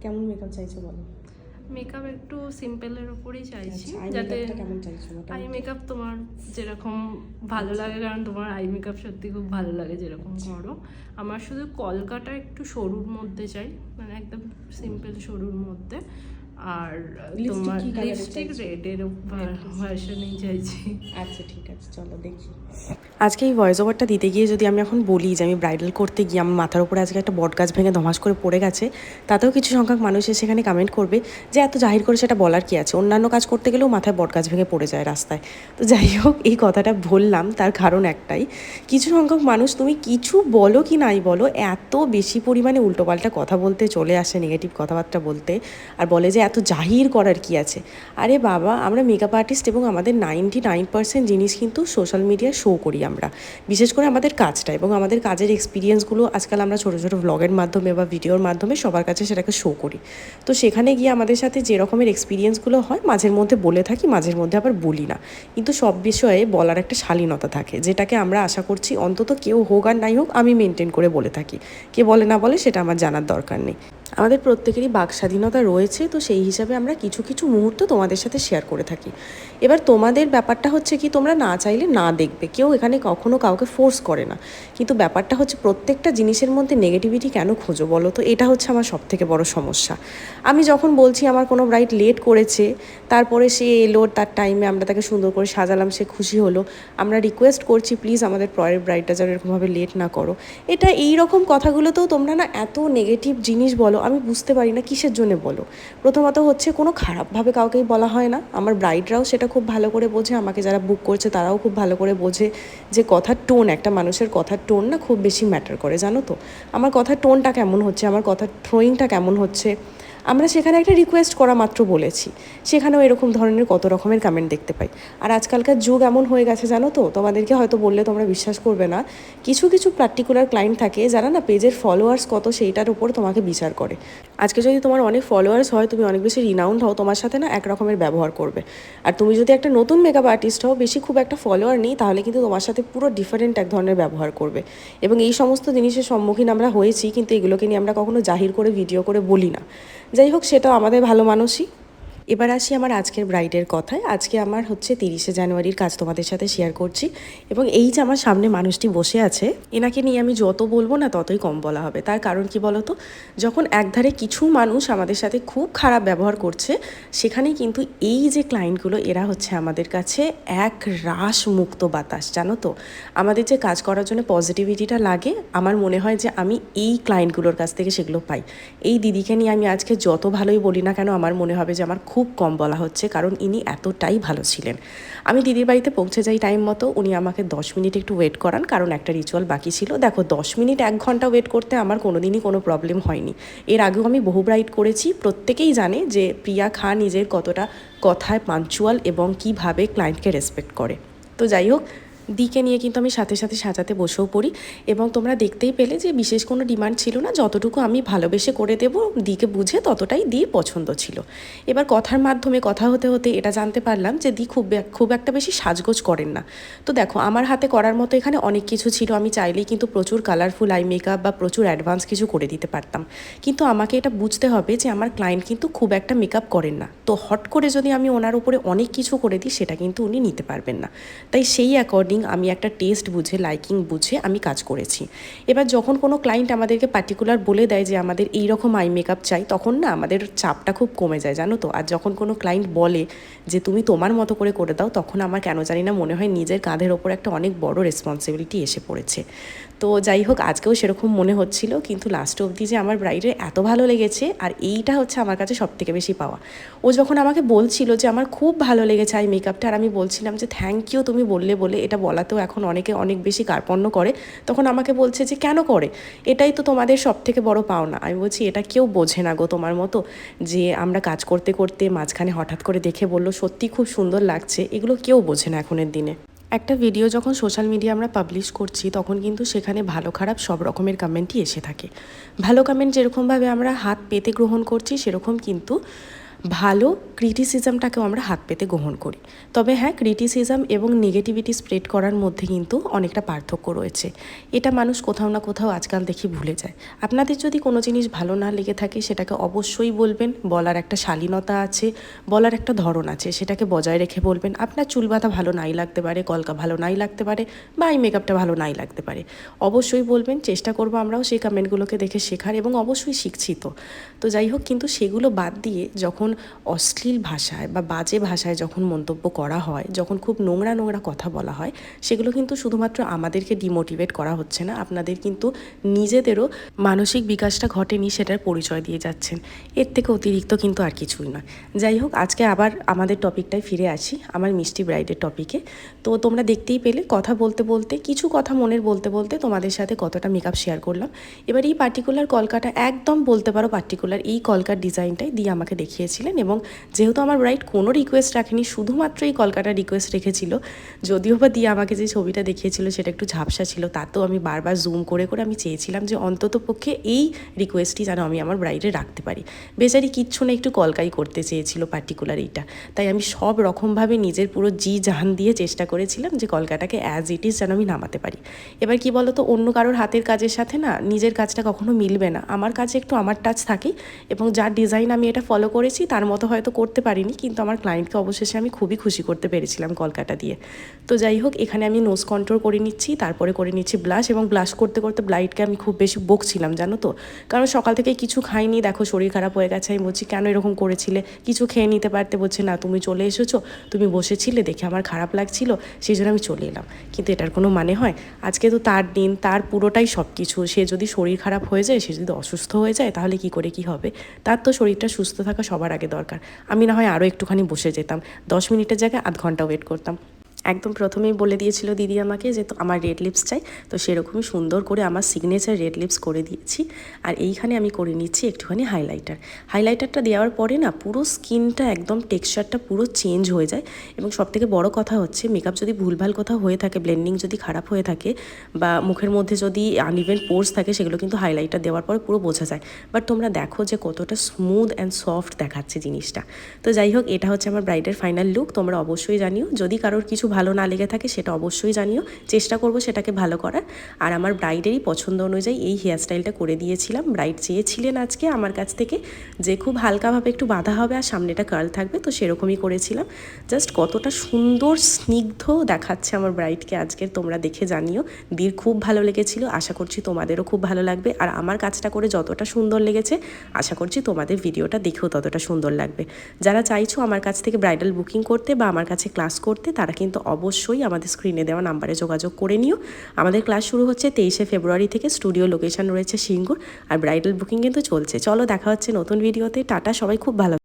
কেমন মেকআপ চাইছো বলো? মেকআপ একটু সিম্পলের উপরেই চাইছি আচ্ছা, যাতে চাইছো আই মেকআপ তোমার যেরকম ভালো লাগে কারণ তোমার আই মেকআপ সত্যি খুব ভালো লাগে যেরকম আচ্ছা। করো। আমার শুধু কলকাটা একটু সরুর মধ্যে চাই মানে একদম সিম্পল সরুর মধ্যে। আর তোমার লিপস্টিক রেডের ভার্সনই চাইছি? আচ্ছা ঠিক আছে চলো দেখি। আজকে এই ভয়েস ওভারটা দিতে গিয়ে যদি আমি এখন বলি যে আমি ব্রাইডাল করতে গিয়ে আমার মাথার উপরে আজকে একটা বট গাছ ভেঙে ধমাস করে পড়ে গেছে তাতেও কিছু সংখ্যক মানুষ এসে সেখানে কমেন্ট করবে যে এত জাহির করে সেটা বলার কি আছে? অন্যান্য কাজ করতে গেলেও মাথায় বট গাছ ভেঙে পড়ে যায় রাস্তায়। তো যাই হোক এই কথাটা বললাম তার কারণ একটাই। কিছু সংখ্যক মানুষ তুমি কিছু বলো কি নাই বলো এত বেশি পরিমাণে উল্টোপাল্টা কথা বলতে চলে আসে নেগেটিভ কথাবার্তা বলতে আর বলে যে এত জাহির করার কি আছে? আরে বাবা, আমরা মেকআপ আর্টিস্ট এবং আমাদের নাইনটি নাইন পার্সেন্ট জিনিস কিন্তু সোশ্যাল মিডিয়ায় শো করি আমরা। বিশেষ করে আমাদের কাজটা এবং আমাদের কাজের এক্সপিরিয়েন্সগুলো আজকাল আমরা ছোটো ছোটো ব্লগের মাধ্যমে বা ভিডিওর মাধ্যমে সবার কাছে সেটাকে শো করি। তো সেখানে গিয়ে আমাদের সাথে যে রকমের এক্সপিরিয়েন্সগুলো হয়, মাঝের মধ্যে বলে থাকি, মাঝের মধ্যে আবার বলি না। কিন্তু সব বিষয়ে বলার একটা শালীনতা থাকে, যেটাকে আমরা আশা করছি অন্তত কেউ হোক আর নাই হোক, আমি মেনটেন করে বলে থাকি। কে বলে না বলে সেটা আমার জানার দরকার নেই। আমাদের প্রত্যেকেরই বাক স্বাধীনতা রয়েছে, তো সেই হিসাবে আমরা কিছু কিছু মুহূর্ত তোমাদের সাথে শেয়ার করে থাকি। এবার তোমাদের ব্যাপারটা হচ্ছে কি, তোমরা না চাইলে না দেখবে। কেউ এখানে কখনো কাউকে ফোর্স করে না। কিন্তু ব্যাপারটা হচ্ছে প্রত্যেকটা জিনিসের মধ্যে নেগেটিভিটি কেন খোঁজো বলো তো? এটা হচ্ছে আমার সব থেকে বড় সমস্যা। আমি যখন বলছি আমার কোনো ব্রাইট লেট করেছে, তারপরে সে এলো, তার টাইমে আমরা তাকে সুন্দর করে সাজালাম, সে খুশি হলো। আমরা রিকোয়েস্ট করছি প্লিজ আমাদের পরের ব্রাইডটা যেন এরকমভাবে লেট না করো। এটা এই রকম কথাগুলোতেও তোমরা না এত নেগেটিভ জিনিস বলো আমি বুঝতে পারি না, কিসের জন্য বলো? প্রথমত হচ্ছে কোনো খারাপভাবে কাউকেই বলা হয় না। আমার ব্রাইডরাও সেটা খুব ভালো করে বোঝে, আমাকে যারা বুক করছে তারাও খুব ভালো করে বোঝে যে কথার টোন একটা মানুষের কথার টোন না খুব বেশি ম্যাটার করে, জানো তো? আমার কথার টোনটা কেমন হচ্ছে? আমার কথার থ্রোয়িংটা কেমন হচ্ছে? আমরা সেখানে একটা রিকোয়েস্ট করা মাত্র বলেছি। সেখানেও এরকম ধরনের কত রকমের কমেন্ট দেখতে পাই। আর আজকালকার যুগ এমন হয়ে গেছে, জানো তো? তোমাদেরকে হয়তো বললে তোমরা বিশ্বাস করবে না। কিছু কিছু পার্টিকুলার ক্লায়েন্ট থাকে যারা না পেজের ফলোয়ার্স কত সেইটার উপর তোমাকে বিচার করে। আজকে যদি তোমার অনেক ফলোয়ার্স হয়, তুমি অনেক বেশি রিনাউন্ড হও, তোমার সাথে না এক রকমের ব্যবহার করবে। আর তুমি যদি একটা নতুন মেকআপ আর্টিস্ট হও, বেশি খুব একটা ফলোয়ার নেই, তাহলে কিন্তু তোমার সাথে পুরো ডিফারেন্ট এক ধরনের ব্যবহার করবে। এবং এই সমস্ত জিনিসের সম্মুখীন আমরা হয়েছি, কিন্তু এগুলোকে নিয়ে আমরা কখনো জাহির করে ভিডিও করে বলি না। যাই হোক সেটাও আমাদের ভালো মানুষই। এবার আসি আমার আজকের ব্রাইডের কথায়। আজকে আমার হচ্ছে তিরিশে জানুয়ারির কাজ তোমাদের সাথে শেয়ার করছি এবং এই যে আমার সামনে মানুষটি বসে আছে, এনাকে নিয়ে আমি যত বলব না ততই কম বলা হবে। তার কারণ কি বলতো? যখন একধারে কিছু মানুষ আমাদের সাথে খুব খারাপ ব্যবহার করছে, সেখানেই কিন্তু এই যে ক্লায়েন্টগুলো এরা হচ্ছে আমাদের কাছে এক রাস মুক্ত বাতাস, জানো তো? আমাদের যে কাজ করার জন্য পজিটিভিটিটা লাগে, আমার মনে হয় যে আমি এই ক্লায়েন্টগুলোর কাছ থেকে সেগুলো পাই। এই দিদিকে নিয়ে আমি আজকে যত ভালোই বলি না কেন, আমার মনে হবে যে আমার খুব কম বলা হচ্ছে, কারণ ইনি এতটাই ভালো ছিলেন। আমি দিদির বাড়িতে পৌঁছে যাই টাইম মতো, উনি আমাকে দশ মিনিট একটু ওয়েট করান, কারণ একটা রিচুয়াল বাকি ছিল। দেখো, দশ মিনিট এক ঘণ্টা ওয়েট করতে আমার কোনোদিনই কোনো প্রবলেম হয়নি। এর আগেও আমি বহু ব্রাইড করেছি, প্রত্যেকেই জানে যে প্রিয়া খা নিজের কতটা কথায় পাঞ্চুয়াল এবং কীভাবে ক্লায়েন্টকে রেসপেক্ট করে। তো যাই হোক দিকে নিয়ে কিন্তু আমি সাথে সাথে সাজাতে বসেও পড়ি এবং তোমরা দেখতেই পেলে যে বিশেষ কোনো ডিমান্ড ছিল না, যতটুকু আমি ভালোবেসে করে দেব, দিকে বুঝে ততটাই দির পছন্দ ছিল। এবার কথার মাধ্যমে কথা হতে হতে এটা জানতে পারলাম যে দি খুব খুব একটা বেশি সাজগোজ করেন না। তো দেখো, আমার হাতে করার মতো এখানে অনেক কিছু ছিল, আমি চাইলেই কিন্তু প্রচুর কালারফুল আই মেকআপ বা প্রচুর অ্যাডভান্স কিছু করে দিতে পারতাম। কিন্তু আমাকে এটা বুঝতে হবে যে আমার ক্লায়েন্ট কিন্তু খুব একটা মেকআপ করেন না। তো হট করে যদি আমি ওনার উপরে অনেক কিছু করে দিই, সেটা কিন্তু উনি নিতে পারবেন না। তাই সেই অ্যাকর্ডিং আমি একটা টেস্ট বুঝে লাইকিং বুঝে আমি কাজ করেছি। এবার যখন কোনো ক্লায়েন্ট আমাদেরকে পার্টিকুলার বলে দেয় যে আমাদের এই রকম আই মেকআপ চাই, তখন না আমাদের চাপটা খুব কমে যায়, জানো তো? আর যখন কোনো ক্লায়েন্ট বলে যে তুমি তোমার মতো করে করে দাও, তখন আমার কেন জানি না মনে হয় নিজের কাঁধের ওপর একটা অনেক বড় রেসপন্সিবিলিটি এসে পড়েছে। তো যাই হোক, আজকেও সেরকম মনে হচ্ছিল, কিন্তু লাস্ট অবধি যে আমার ব্রাইডের এত ভালো লেগেছে, আর এইটা হচ্ছে আমার কাছে সব থেকে বেশি পাওয়া। ও যখন আমাকে বলছিল যে আমার খুব ভালো লেগেছে আই মেকআপটা আর আমি বলছিলাম যে থ্যাংক ইউ তুমি বললে বলে, এটা বলাতেও এখন অনেকে অনেক বেশি কার্পণ্য করে, তখন আমাকে বলছে যে, কেন করে? এটাই তো তোমাদের সব থেকে বড় পাওনা। আমি বলছি, এটা কেউ বোঝে না গো তোমার মতো যে, আমরা কাজ করতে করতে মাঝখানে হঠাৎ করে দেখে বলল, সত্যি খুব সুন্দর লাগছে। এগুলো কেউ বোঝে না এখনের দিনে। একটা ভিডিও যখন সোশ্যাল মিডিয়া আমরা পাবলিশ করছি, তখন কিন্তু সেখানে ভালো, খারাপ সব রকমের কমেন্টই এসে থাকে। ভালো কমেন্ট যেরকমভাবে আমরা হাত পেতে গ্রহণ করছি, সেরকম কিন্তু ভালো ক্রিটিসিজমটাকেও আমরা হাত পেতে গ্রহণ করি। তবে হ্যাঁ ক্রিটিসিজম এবং নেগেটিভিটি স্প্রেড করার মধ্যে কিন্তু অনেকটা পার্থক্য রয়েছে। এটা মানুষ কোথাও না কোথাও আজকাল দেখি ভুলে যায়। আপনাদের যদি কোনো জিনিস ভালো না লেগে থাকে, সেটাকে অবশ্যই বলবেন। বলার একটা শালীনতা আছে, বলার একটা ধরন আছে, সেটাকে বজায় রেখে বলবেন। আপনার চুল বাঁধা ভালো নাই লাগতে পারে, কলকা ভালো নাই লাগতে পারে বা এই মেকআপটা ভালো নাই লাগতে পারে। অবশ্যই বলবেন, চেষ্টা করব আমরাও সেই কমেন্টগুলোকে দেখে শেখার এবং অবশ্যই শিখছি তো। তো যাই হোক, কিন্তু সেগুলো বাদ দিয়ে যখন অশ্লীল ভাষায় বা বাজে ভাষায় যখন মন্তব্য করা হয়, যখন খুব নোংরা নোংরা কথা বলা হয়, সেগুলো কিন্তু শুধুমাত্র আমাদেরকে ডিমোটিভেট করা হচ্ছে না, আপনাদের কিন্তু নিজেদেরও মানসিক বিকাশটা ঘটেনি সেটার পরিচয় দিয়ে যাচ্ছেন। এর থেকে অতিরিক্ত কিন্তু আর কিছুই নয়। যাই হোক, আজকে আবার আমাদের টপিকটায় ফিরে আসি, আমার মিষ্টি ব্রাইডের টপিকে। তো তোমরা দেখতেই পেলে, কথা বলতে বলতে, কিছু কথা মনের বলতে বলতে তোমাদের সাথে কতটা মেকআপ শেয়ার করলাম। এবার এই পার্টিকুলার কলকাটা, একদম বলতে পারো পার্টিকুলার এই কলকার ডিজাইনটাই দিয়ে আমাকে দেখিয়েছিলেন এবং যেহেতু আমার ব্রাইড কোনো রিকোয়েস্ট রাখেনি, শুধুমাত্র এই কলকাটা রিকোয়েস্ট রেখেছিল, যদিও বা দিয়ে আমাকে যে ছবিটা দেখিয়েছিল সেটা একটু ঝাপসা ছিল, তাতেও আমি বারবার জুম করে করে আমি চেয়েছিলাম যে অন্তত পক্ষে এই রিকোয়েস্টটি যেন আমি আমার ব্রাইডে রাখতে পারি। বেচারি কিচ্ছু না, একটু কলকাই করতে চেয়েছিল পার্টিকুলার এইটা। তাই আমি সব রকমভাবে নিজের পুরো জি জাহান দিয়ে চেষ্টা করেছিলাম যে কলকাটাকে অ্যাজ ইট ইজ যেন আমি নামাতে পারি। এবার কি বলো তো অন্য কারোর হাতের কাজের সাথে না নিজের কাজটা কখনো মিলবে না। আমার কাছে একটু আমার টাচ থাকে এবং যার ডিজাইন আমি এটা ফলো করেছি তার মতো হয়তো করতে পারিনি, কিন্তু আমার ক্লায়েন্টকে অবশেষে আমি খুবই খুশি করতে পেরেছিলাম কলকাতা দিয়ে। তো যাই হোক, এখানে আমি নোজ কন্ট্রোল করে নিচ্ছি, তারপরে করে নিচ্ছি ব্লাশ এবং ব্লাশ করতে করতে ব্লাইটকে আমি খুব বেশি বকছিলাম, জানো তো? কারণ সকাল থেকে কিছু খাইনি, দেখো শরীর খারাপ হয়ে গেছে, আমি বলছি, কেন এরকম করেছিলে? কিছু খেয়ে নিতে পারতে? বলছে, না, তুমি চলে এসেছ, তুমি বসেছিলে, দেখে আমার খারাপ লাগছিল, সেই জন্য আমি চলে এলাম। কিন্তু এটার কোনো মানে হয়? আজকে তো তার দিন, তার পুরোটাই সব কিছু সে যদি শরীর খারাপ হয়ে যায়, সে যদি অসুস্থ হয়ে যায়, তাহলে কি করে কি হবে? তার তো শরীরটা সুস্থ থাকা সবার আগে দরকার। আমি না হয় আরও একটুখানি বসে যেতাম। দশ মিনিটের জায়গায় আধ ঘণ্টা ওয়েট করতাম। একদম প্রথমেই বলে দিয়েছিল দিদি আমাকে যে তো আমার রেড লিপস চাই, তো সেরকমই সুন্দর করে আমার সিগনেচার রেড লিপস করে দিয়েছি। আর এইখানে আমি করে নিচ্ছি একটুখানি হাইলাইটার হাইলাইটারটা দেওয়ার পরে না পুরো স্কিনটা একদম টেক্সচারটা পুরো চেঞ্জ হয়ে যায়। এবং সবথেকে বড় কথা হচ্ছে মেকআপ যদি ভুলভাল কোথাও হয়ে থাকে ব্লেন্ডিং যদি খারাপ হয়ে থাকে বা মুখের মধ্যে যদি আনইভেন পোর্স থাকে, সেগুলো কিন্তু হাইলাইটার দেওয়ার পরে পুরো বোঝা যায়। বাট তোমরা দেখো যে কতটা স্মুথ অ্যান্ড সফট দেখাচ্ছে জিনিসটা। তো যাই হোক, এটা হচ্ছে আমার ব্রাইডের ফাইনাল লুক তোমরা অবশ্যই জানিও। যদি কারোর কিছু ভালো না লেগে থাকে সেটা অবশ্যই জানিও। চেষ্টা করব সেটাকে ভালো করার। আর আমার ব্রাইডেরই পছন্দ অনুযায়ী এই হেয়ারস্টাইলটা করে দিয়েছিলাম। ব্রাইড চেয়েছিলেন আজকে আমার কাছ থেকে যে খুব হালকাভাবে একটু বাঁধা হবে আর সামনেটা কার্ল থাকবে, তো সেরকমই করেছিলাম। জাস্ট কতটা সুন্দর, স্নিগ্ধ দেখাচ্ছে আমার ব্রাইডকে আজকের, তোমরা দেখে জানিও। দীর খুব ভালো লেগেছিল, আশা করছি তোমাদেরও খুব ভালো লাগবে। আর আমার কাজটা করে যতটা সুন্দর লেগেছে, আশা করছি তোমাদের ভিডিওটা দেখেও ততটা সুন্দর লাগবে। যারা চাইছো আমার কাছ থেকে ব্রাইডাল বুকিং করতে বা আমার কাছে ক্লাস করতে, তারা কিন্তু অবশ্যই আমাদের স্ক্রিনে দেওয়া নাম্বারে যোগাযোগ করে নিও। আমাদের ক্লাস শুরু হচ্ছে তেইশে ফেব্রুয়ারি থেকে। স্টুডিও লোকেশন রয়েছে সিঙ্গুর। আর ব্রাইডাল বুকিং কিন্তু চলছে। চলো দেখা হচ্ছে নতুন ভিডিওতে টাটা, সবাই খুব ভালো